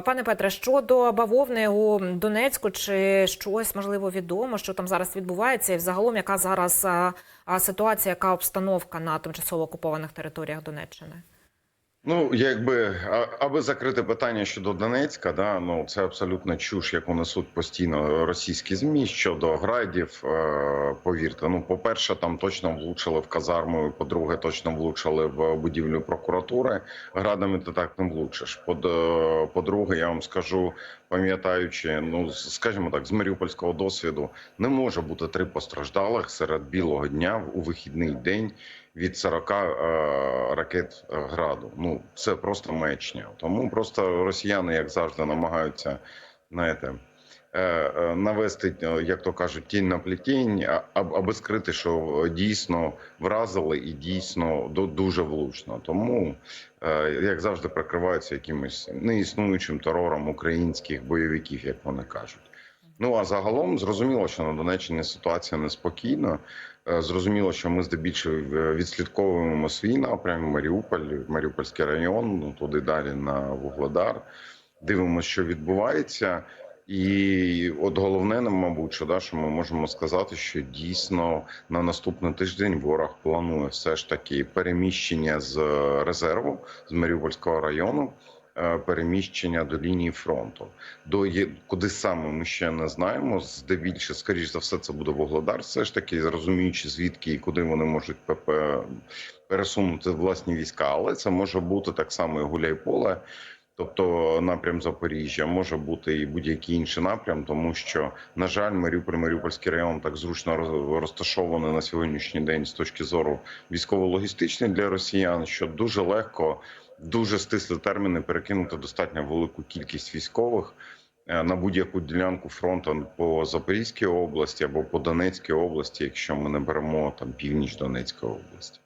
Пане Петре, щодо бавовни у Донецьку, чи щось можливо відомо, що там зараз відбувається, і взагалом яка зараз ситуація, яка обстановка на тимчасово окупованих територіях Донеччини? Ну, якби аби закрити питання щодо Донецька, да ну це абсолютно чуш, яку несуть постійно російські змі щодо градів. Е, повірте, ну по перше, там точно влучили в казарму. По-друге, точно влучили в будівлю прокуратури. Градами ти так не влучиш. Под- е, По-друге, я вам скажу, пам'ятаючи, ну скажімо так, з маріупольського досвіду, не може бути три постраждалих серед білого дня у вихідний день від 40 е, ракет граду. Ну це просто маячня. Тому просто росіяни, як завжди, намагаються знаєте, е, е, навести, як то кажуть, тінь на плетінь, а- аб- аби скрити, що дійсно вразили і дійсно ду- дуже влучно. Тому, як завжди, прикриваються якимось неіснуючим терором українських бойовиків, як вони кажуть. Ну а загалом зрозуміло, що на Донеччині ситуація неспокійна. Е, Зрозуміло, що ми здебільшого е, відслідковуємо свій напрям Маріуполь, Маріупольський район, ну туди далі на Вугледар. Дивимося, що відбувається. І от головне, нам, мабуть, що да, що ми можемо сказати, що дійсно на наступний тиждень ворог планує все ж таки переміщення з резерву з Маріупольського району, переміщення до лінії фронту. До куди саме ми ще не знаємо. Здебільше, скоріш за все, це буде Вугледар. Все ж таки, розуміючи звідки і куди вони можуть пересунути власні війська, але це може бути так само і Гуляйполе. Тобто напрям Запоріжжя може бути і будь-який інший напрям, тому що на жаль, Маріуполь, Маріупольський район так зручно розташований на сьогоднішній день з точки зору військово-логістичний для росіян, що дуже легко, дуже стислі терміни перекинути достатньо велику кількість військових е, на будь-яку ділянку фронту по Запорізькій області або по Донецькій області, якщо ми не беремо там північ Донецької області.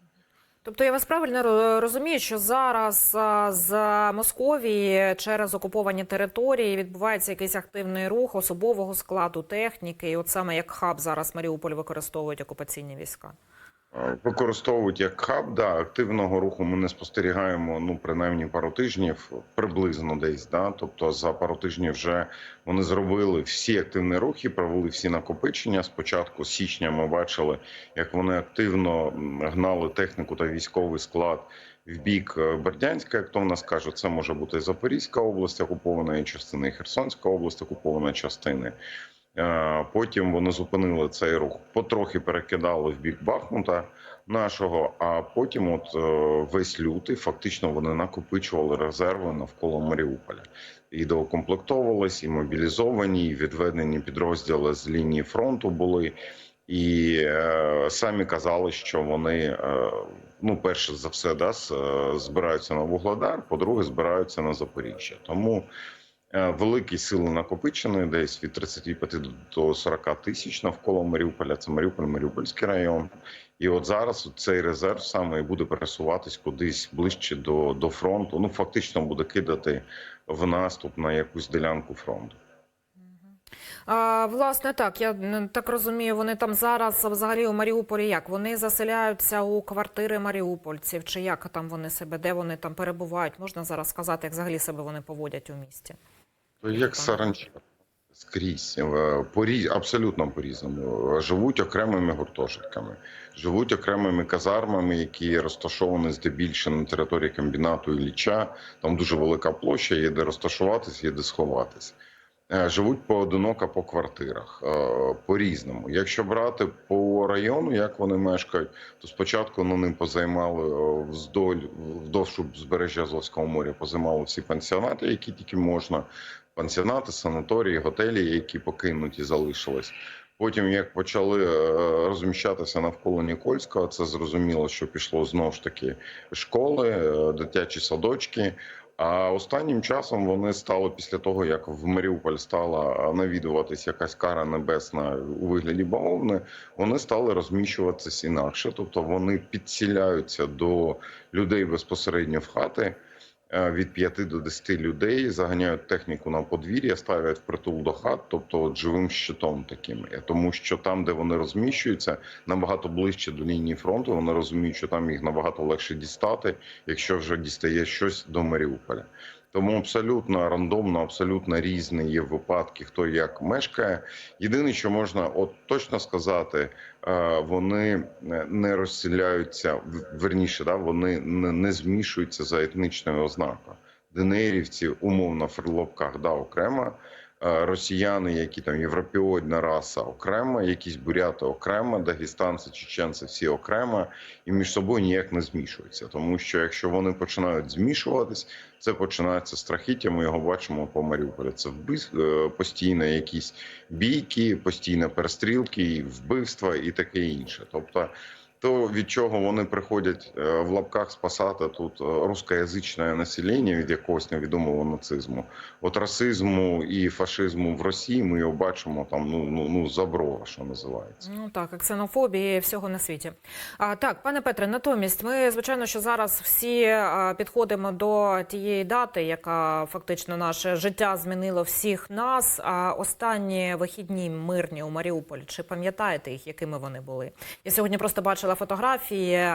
Тобто я вас правильно розумію, що зараз з Московії через окуповані території відбувається якийсь активний рух особового складу техніки, і от саме як хаб зараз Маріуполь використовують окупаційні війська. Використовують як хаб, да, активного руху ми не спостерігаємо ну принаймні пару тижнів, приблизно десь. Да, тобто за пару тижнів вже вони зробили всі активні рухи, провели всі накопичення. Спочатку січня ми бачили, як вони активно гнали техніку та військовий склад в бік е, Бердянська, як то в нас кажуть, це може бути Запорізька область частина, і Херсонська область окупована частини. Е, Потім вони зупинили цей рух, потрохи перекидали в бік Бахмута нашого. А потім, от е, весь лютий, фактично вони накопичували резерви навколо Маріуполя і доукомплектовувались, і мобілізовані, і відведені підрозділи з лінії фронту були. І е, самі казали, що вони е, ну перше за все да, е, збираються на Вугледар, по-друге, збираються на Запоріжжя. Тому Великі сили накопичені, десь від 35 до 40 тисяч навколо Маріуполя. Це Маріуполь, Маріупольський район. І от зараз цей резерв саме буде пересуватись кудись ближче до, до фронту. Ну фактично буде кидати в наступ на якусь ділянку фронту. А, власне, так я так розумію. Вони там зараз взагалі у Маріуполі як вони заселяються у квартири маріупольців, чи як там вони себе, де вони там перебувають? Можна зараз сказати, як взагалі себе вони поводять у місті? Як саранча скрізь е, порі абсолютно по різному живуть окремими гуртожитками, живуть окремими казармами, які розташовані здебільшого на території комбінату Ілліча. Там дуже велика площа, є де розташуватись, є де сховатись. Е, Живуть поодиноко по квартирах е, по різному. Якщо брати по району, як вони мешкають, то спочатку ну, ним позаймали е, вздоль вдовж узбережжя Азовського моря, позаймали всі пансіонати, які тільки можна. Пансіонати, санаторії, готелі, які покинуті, залишились. Потім, як почали розміщатися навколо Нікольського, це зрозуміло, що пішло знову ж таки школи, дитячі садочки. А останнім часом вони стали після того, як в Маріуполь стала навідуватись якась кара небесна у вигляді бавовни, вони стали розміщуватися інакше, тобто вони підсіляються до людей безпосередньо в хати. Е, Від 5 до 10 людей заганяють техніку на подвір'я, ставлять впритул до хат, тобто от живим щитом таким. Е, Тому що там, де вони розміщуються, набагато ближче до лінії фронту. Вони розуміють, що там їх набагато легше дістати, якщо вже дістає щось до Маріуполя. Тому абсолютно рандомно, абсолютно різні є випадки, хто як мешкає. Єдине, що можна от точно сказати, е, вони не розселяються верніше, да, вони не, не змішуються за етнічною ознакою. ДНРівці, умовно в лобках, да, окремо. Е, Росіяни, які там європеоїдна раса окремо, якісь буряти окремо, дагестанці, чеченці всі окремо і між собою ніяк не змішуються. Тому що якщо вони починають змішуватись, це починається страхіття. Ми його бачимо по Маріуполі. Це вбив постійно якісь бійки, постійно перестрілки, вбивства і таке інше. Тобто, то від чого вони приходять е, в лапках спасати тут е, рускоязичне населення від якогось невідомого нацизму. От расизму і фашизму в Росії ми його бачимо там ну ну ну заброва, що називається. Ну так, ксенофобії всього на світі. А так, пане Петре, натомість, ми звичайно, що зараз всі підходимо до тієї дати, яка фактично наше життя змінило всіх нас. А останні вихідні мирні у Маріуполі, чи пам'ятаєте їх, якими вони були? Я сьогодні просто бачила фотографії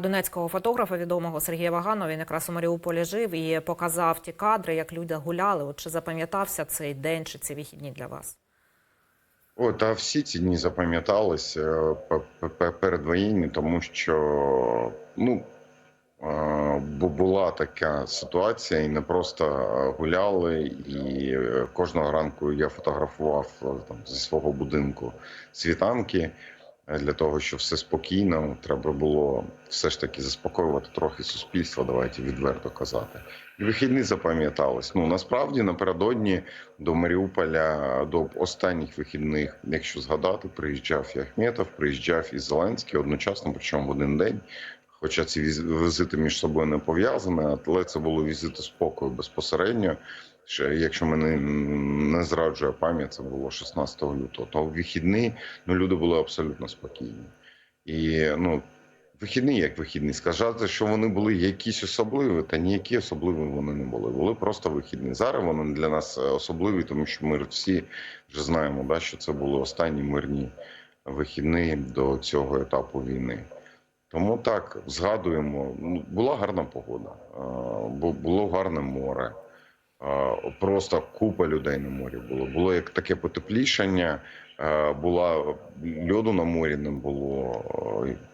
донецького фотографа відомого Сергія Ваганова. Він якраз у Маріуполі жив і показав ті кадри, як люди гуляли. От чи запам'ятався цей день, чи ці вихідні для вас? О, та всі ці дні запам'ятались е, п- п- п- передвоєнні, тому що ну е, була така ситуація, і не просто е, гуляли, і е, кожного ранку я фотографував е, там зі свого будинку світанки е, для того, щоб все спокійно. Треба було все ж таки заспокоювати трохи суспільство. Давайте відверто казати. І вихідні запам'ятались. Ну насправді напередодні до Маріуполя до останніх вихідних, якщо згадати, приїжджав і Ахметов, приїжджав і Зеленський одночасно, причому в один день. Хоча ці віз- візити між собою не пов'язані, але це були візити спокою безпосередньо. Ще, якщо мене не зраджує пам'ять, це було 16 лютого. То в вихідні ну, люди були абсолютно спокійні. І ну, вихідні як вихідні. Сказати, що вони були якісь особливі, та ніякі особливі вони не були. Були просто вихідні. Зараз вони для нас особливі, тому що ми всі вже знаємо, да, що це були останні мирні вихідні до цього етапу війни. Тому так згадуємо. Ну, була гарна погода, е, було гарне море. Просто купа людей на морі було. Було як таке потеплішання. Була льоду на морі не було.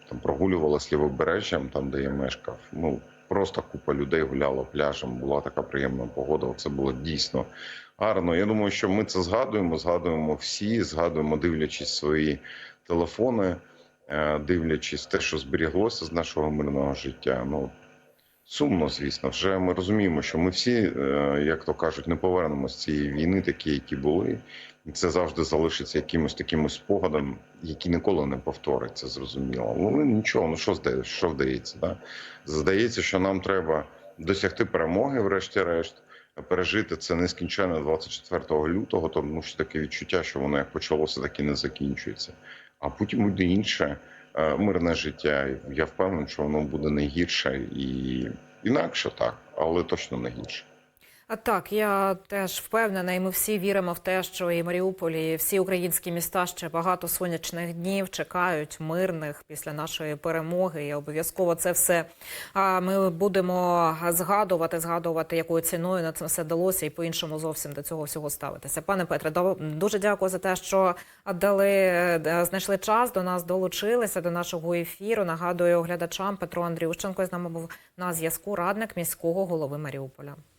Там прогулювалася лівобережжям, там де я мешкав. Ну просто купа людей гуляла пляжем. Була така приємна погода. Це було дійсно гарно. Я думаю, що ми це згадуємо. Згадуємо всі, згадуємо, дивлячись свої телефони е, дивлячись те, що зберіглося з нашого мирного життя. Ну сумно, звісно, вже ми розуміємо, що ми всі, е, як то кажуть, не повернемося з цієї війни, такі, які були, і це завжди залишиться якимось таким спогадом, який ніколи не повториться. Зрозуміло. Ну нічого, ну що здається, що вдається? Да? Здається, що нам треба досягти перемоги, врешті-решт. Пережити це нескінченно 24 лютого, тому що таке відчуття, що воно як почалося, так і не закінчується а потім буде інше мирне життя. Я впевнений, що воно буде не гірше і інакше так, але точно не гірше. Так, я теж впевнена, і ми всі віримо в те, що і Маріуполь, і всі українські міста ще багато сонячних днів чекають мирних після нашої перемоги. І обов'язково це все ми будемо згадувати, згадувати, якою ціною на це все далося, і по-іншому зовсім до цього всього ставитися. Пане Петре, дуже дякую за те, що дали е, знайшли час до нас, долучилися до нашого ефіру. Нагадую глядачам Петро Андрющенко з нами був на зв'язку радник міського голови Маріуполя.